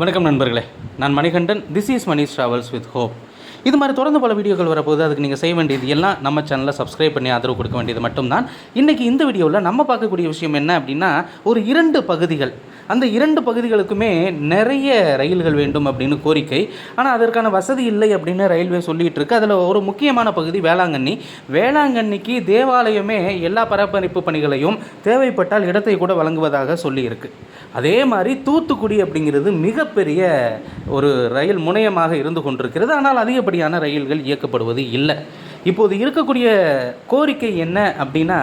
வணக்கம் நண்பர்களே. நான் Manikandan. This is Mani Travels with hope இது மாதிரி தொடர்ந்து பல வீடியோக்கள் வரப்போகுது. அதுக்கு நீங்கள் செய்ய வேண்டியது எல்லாம் நம்ம சேனலை சப்ஸ்கிரைப் பண்ணி ஆதரவு கொடுக்க வேண்டியது மட்டும்தான். இன்றைக்கி இந்த வீடியோவில் நம்ம பார்க்கக்கூடிய விஷயம் என்ன அப்படின்னா ஒரு இரண்டு பகுதிகள். அந்த இரண்டு பகுதிகளுக்குமே நிறைய ரயில்கள் வேண்டும் அப்படின்னு கோரிக்கை. ஆனால் அதற்கான வசதி இல்லை அப்படின்னு ரயில்வே சொல்லிகிட்டு இருக்கு. அதில் ஒரு முக்கியமான பகுதி வேளாங்கண்ணி. வேளாங்கண்ணிக்கு தேவாலயமே எல்லா பராமரிப்பு பணிகளையும் தேவைப்பட்டால் இடத்தை கூட வழங்குவதாக சொல்லியிருக்கு. அதே மாதிரி தூத்துக்குடி அப்படிங்கிறது மிகப்பெரிய ஒரு ரயில் முனையமாக இருந்து கொண்டிருக்கிறது. ஆனால் அதிகப்படியான ரயில்கள் இயக்கப்படுவது இல்லை. இப்போது இருக்கக்கூடிய கோரிக்கை என்ன அப்படின்னா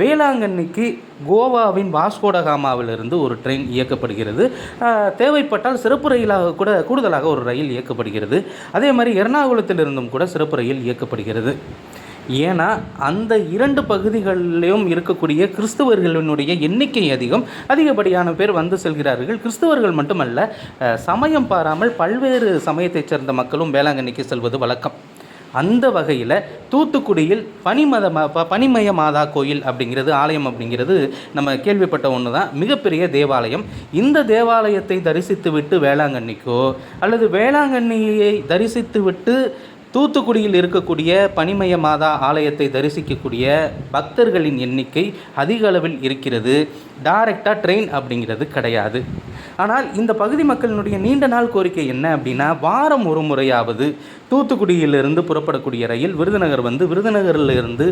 வேளாங்கண்ணிக்கு கோவாவின் வாஸ்கோடகாமாவிலிருந்து ஒரு ட்ரெயின் இயக்கப்படுகிறது. தேவைப்பட்டால் சிறப்பு ரயிலாக கூட கூடுதலாக ஒரு ரயில் இயக்கப்படுகிறது. அதே மாதிரி எர்ணாகுளத்திலிருந்தும் கூட சிறப்பு ரயில் இயக்கப்படுகிறது. ஏன்னா அந்த இரண்டு பகுதிகளிலும் இருக்கக்கூடிய கிறிஸ்தவர்களினுடைய எண்ணிக்கை அதிகம். அதிகப்படியான பேர் வந்து செல்கிறார்கள். கிறிஸ்தவர்கள் மட்டுமல்ல சமயம் பாராமல் பல்வேறு சமயத்தைச் சேர்ந்த மக்களும் வேளாங்கண்ணிக்கு செல்வது வழக்கம். அந்த வகையில் தூத்துக்குடியில் பனிமத ப- பனிமய மாதா கோயில் அப்படிங்கிறது ஆலயம் அப்படிங்கிறது நம்ம கேள்விப்பட்ட ஒன்று தான் மிகப்பெரிய தேவாலயம். இந்த தேவாலயத்தை தரிசித்து விட்டு வேளாங்கண்ணிக்கோ அல்லது வேளாங்கண்ணியை தரிசித்து விட்டு தூத்துக்குடியில் இருக்கக்கூடிய பனிமய மாதா ஆலயத்தை தரிசிக்கக்கூடிய பக்தர்களின் எண்ணிக்கை அதிக அளவில் இருக்கிறது. டைரெக்டாக ட்ரெயின் அப்படிங்கிறது கிடையாது. ஆனால் இந்த பகுதி மக்களினுடைய நீண்ட நாள் கோரிக்கை என்ன அப்படின்னா வாரம் ஒரு முறையாவது தூத்துக்குடியிலிருந்து புறப்படக்கூடிய ரயில் விருதுநகர் வந்து விருதுநகரிலிருந்து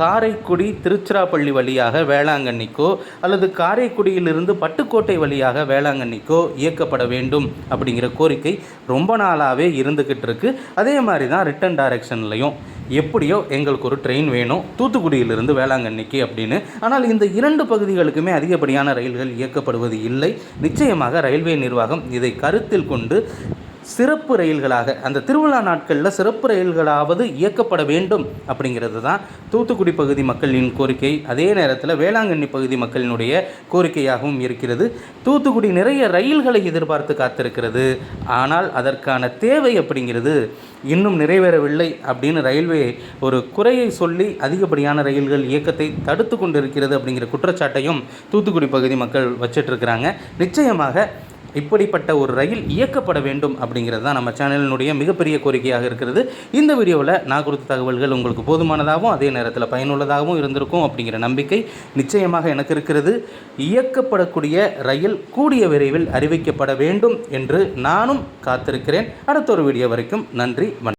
காரைக்குடி திருச்சிராப்பள்ளி வழியாக வேளாங்கண்ணிக்கோ அல்லது காரைக்குடியிலிருந்து பட்டுக்கோட்டை வழியாக வேளாங்கண்ணிக்கோ இயக்கப்பட வேண்டும் அப்படிங்கிற கோரிக்கை ரொம்ப நாளாகவே இருந்துக்கிட்டு இருக்கு. அதே மாதிரி தான் ரிட்டன் டைரக்ஷன்லையும் எப்படியோ எங்களுக்கு ஒரு ட்ரெயின் வேணும் தூத்துக்குடியிலிருந்து வேளாங்கண்ணிக்கு அப்படின்னு. ஆனால் இந்த இரண்டு பகுதிகளுக்குமே அதிகப்படியான ரயில்கள் இயக்கப்படுவது இல்லை. நிச்சயமாக ரயில்வே நிர்வாகம் இதை கருத்தில் கொண்டு சிறப்பு ரயில்களாக அந்த திருவிழா நாட்களில் சிறப்பு ரயில்களாவது இயக்கப்பட வேண்டும் அப்படிங்கிறது தான் தூத்துக்குடி பகுதி மக்களின் கோரிக்கை. அதே நேரத்தில் வேளாங்கண்ணி பகுதி மக்களினுடைய கோரிக்கையாகவும் இருக்கிறது. தூத்துக்குடி நிறைய ரயில்களை எதிர்பார்த்து காத்திருக்கிறது. ஆனால் அதற்கான தேவை அப்படிங்கிறது இன்னும் நிறைவேறவில்லை அப்படின்னு ரயில்வே ஒரு குறையை சொல்லி அதிகப்படியான ரயில்கள் இயக்கத்தை தடுத்து கொண்டிருக்கிறது அப்படிங்கிற குற்றச்சாட்டையும் தூத்துக்குடி பகுதி மக்கள் வச்சிட்ருக்கிறாங்க நிச்சயமாக இப்படிப்பட்ட ஒரு ரயில் இயக்கப்பட வேண்டும் அப்படிங்கிறது தான் நம்ம சேனலினுடைய மிகப்பெரிய கோரிக்கையாக இருக்கிறது. இந்த வீடியோவில் நான் கொடுத்த தகவல்கள் உங்களுக்கு போதுமானதாகவும் அதே நேரத்தில் பயனுள்ளதாகவும் இருந்திருக்கும் அப்படிங்கிற நம்பிக்கை நிச்சயமாக எனக்கு இருக்கிறது. இயக்கப்படக்கூடிய ரயில் கூடிய விரைவில் அறிவிக்கப்பட வேண்டும் என்று நானும் காத்திருக்கிறேன். அடுத்த ஒரு வீடியோ வரைக்கும் நன்றி வணக்கம்.